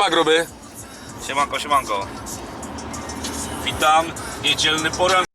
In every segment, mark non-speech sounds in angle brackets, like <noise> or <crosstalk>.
Siema gruby. Siemanko, siemanko. Witam, niedzielny poranek.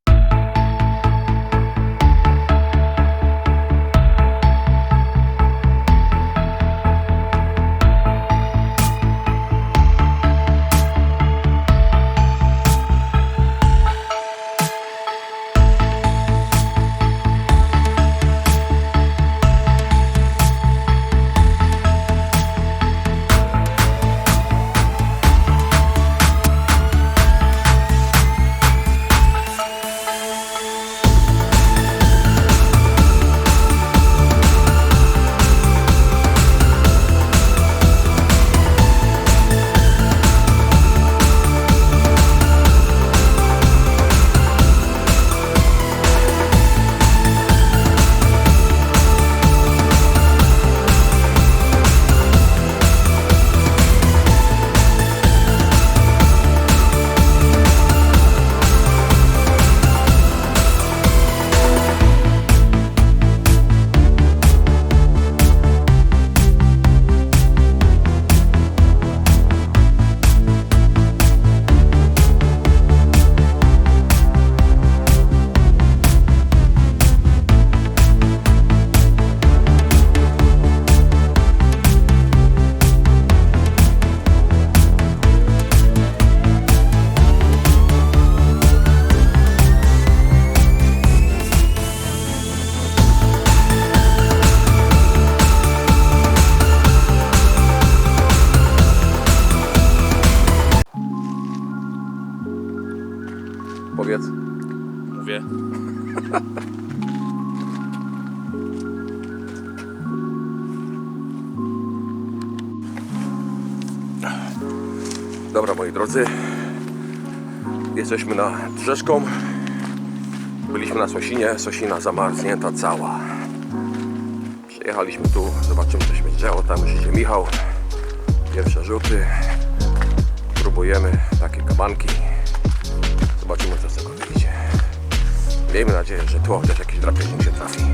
Powiedz. Mówię. <laughs> Dobra moi drodzy. Jesteśmy nad Rzeszką. Byliśmy na Sosinie. Sosina zamarznięta cała. Przyjechaliśmy tu, zobaczymy co się działo. Tam już idzie Michał. Pierwsze rzuty. Próbujemy takie kabanki. Zobaczymy co z tego wyjdzie. Miejmy nadzieję, że chociaż jakiś drapieżnik się trafi.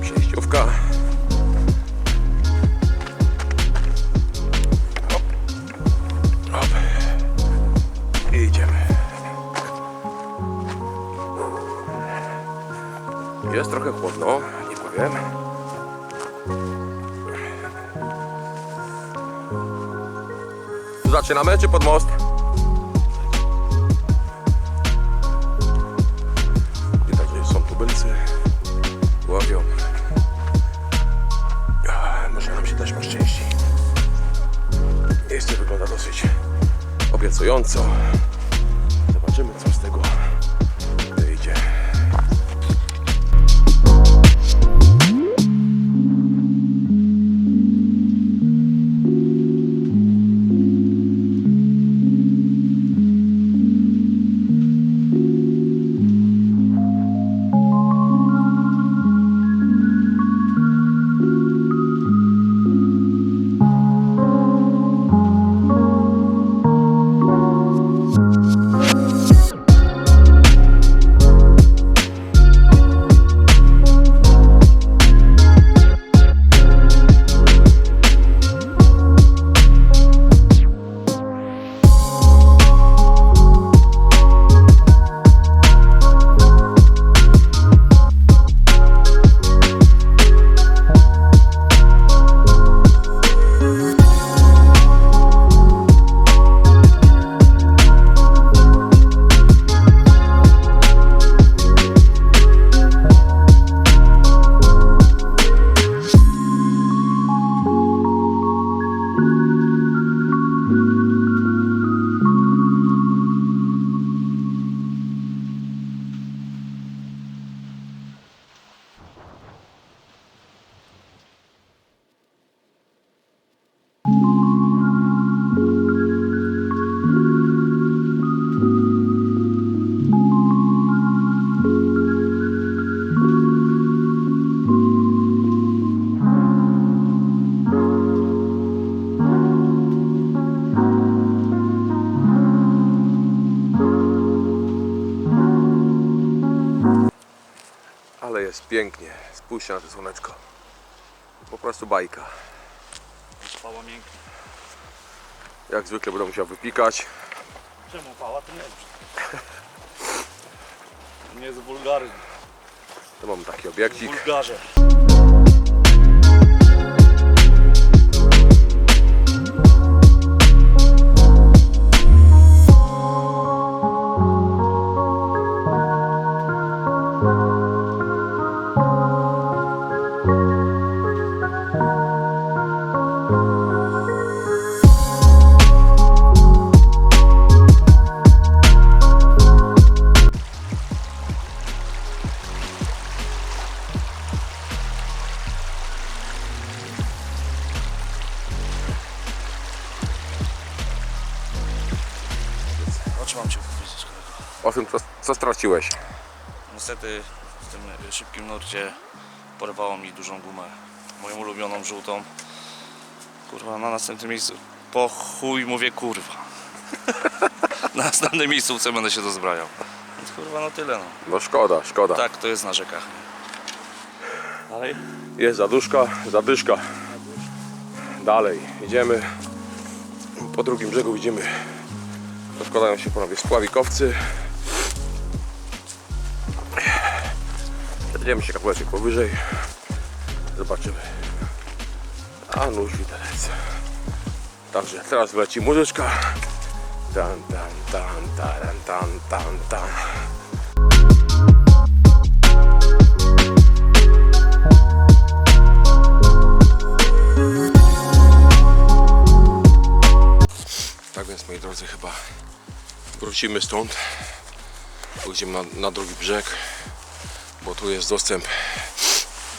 Przejściówka. Hop. Hop. Idziemy. Jest trochę chłodno, nie powiem. Zaczynamy czy pod most? Tubylcy. Ławią. A, Może nam się dać szczęście. Miejsce wygląda dosyć obiecująco. Pięknie. Spójrzcie na to słoneczko. Po prostu bajka. Pała miękka. Jak zwykle będę musiał wypikać. Czemu pała? To nie jest Nie jest wulgaryzm. To mam taki obiekcik. Wulgarze. O czym mam Ci powiedzieć kolego? O tym, co, co straciłeś. Niestety w tym szybkim nurcie porwało mi dużą gumę. Moją ulubioną żółtą. Kurwa, na następnym miejscu. Po chuj mówię kurwa. <laughs> na następnym miejscówce będę się dozbrajał. Więc kurwa, no tyle no. No szkoda, szkoda. Tak, to jest na rzekach. Dalej? Jest zaduszka, zadyszka. Dalej, idziemy. Po drugim brzegu widzimy, rozkładają się panowie spławikowcy. Jedziemy się kawałeczek powyżej. Zobaczymy. A nóż widelec. Także teraz wleci muzyczka. Tan, tan, tan, taran, tan, tan, tan. Tak więc moi drodzy chyba wrócimy stąd. Pójdziemy na, na drugi brzeg, bo tu jest dostęp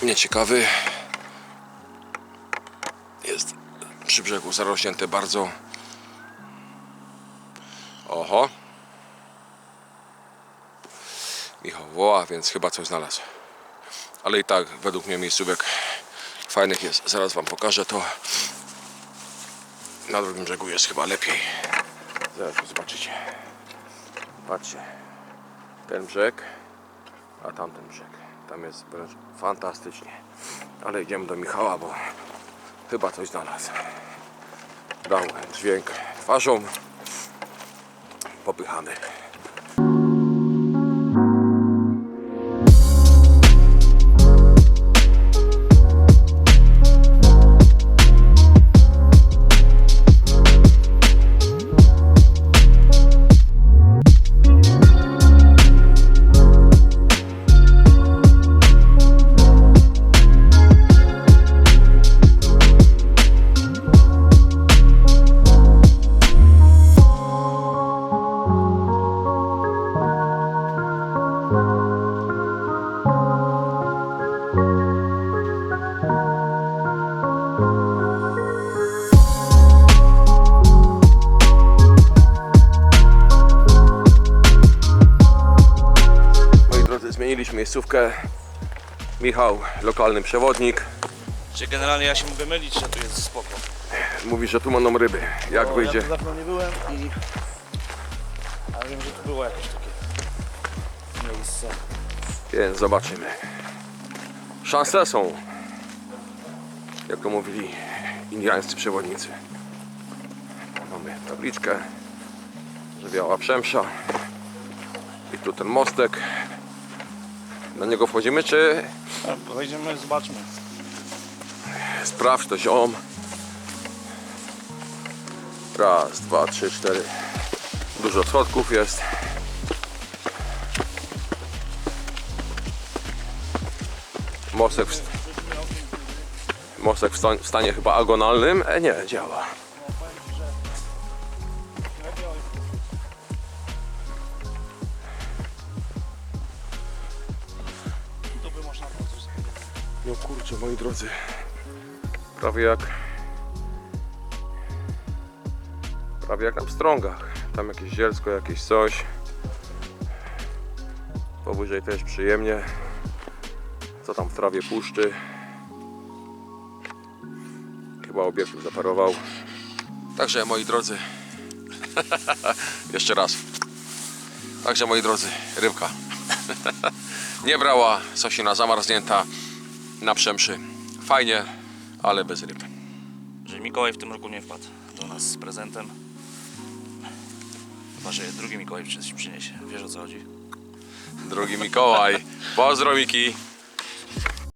nieciekawy. Jest przy brzegu zarośnięte bardzo. Oho. Michał woła, więc chyba coś znalazł. Ale i tak według mnie miejscówek fajnych jest. Zaraz wam pokażę to. Na drugim brzegu jest chyba lepiej. Zaraz to zobaczycie. Patrzcie. Ten brzeg, a tamten brzeg. Tam jest wręcz fantastycznie. Ale idziemy do Michała, bo chyba coś znalazł. Dał dźwięk twarzą. Popychamy. Miejscówkę. Michał, lokalny przewodnik, Czy generalnie ja się mogę mylić, że tu jest spoko. mówi, że tu będą ryby. Jak Bo wyjdzie? Ja tu dawno nie byłem i... Ale wiem, że tu było jakieś takie miejsce. Więc zobaczymy. Szanse są. Jak to mówili indiańscy przewodnicy. Mamy tabliczkę, że biała przemsza. I tu ten mostek. Na niego wchodzimy, czy A, Wejdziemy, zobaczmy. sprawdź to ziom. Raz, dwa, trzy, cztery. Dużo schodków jest. Mostek w, mostek w, stan, w stanie chyba agonalnym. E, nie, działa. Moi drodzy. Prawie jak. Prawie jak na pstrągach. Tam jakieś zielsko, jakieś coś. Powyżej też przyjemnie. Co tam w trawie puszczy. Chyba obiektyw zaparował. Także moi drodzy. <laughs> Jeszcze raz. Także moi drodzy, rybka. <laughs> Nie brała, sosina zamarznięta na przemszy. Fajnie, ale bez ryb. że Mikołaj w tym roku nie wpadł do nas z prezentem. Chyba, że drugi Mikołaj przyniesie. Wiesz o co chodzi? Drugi Mikołaj. Pozdro Miki.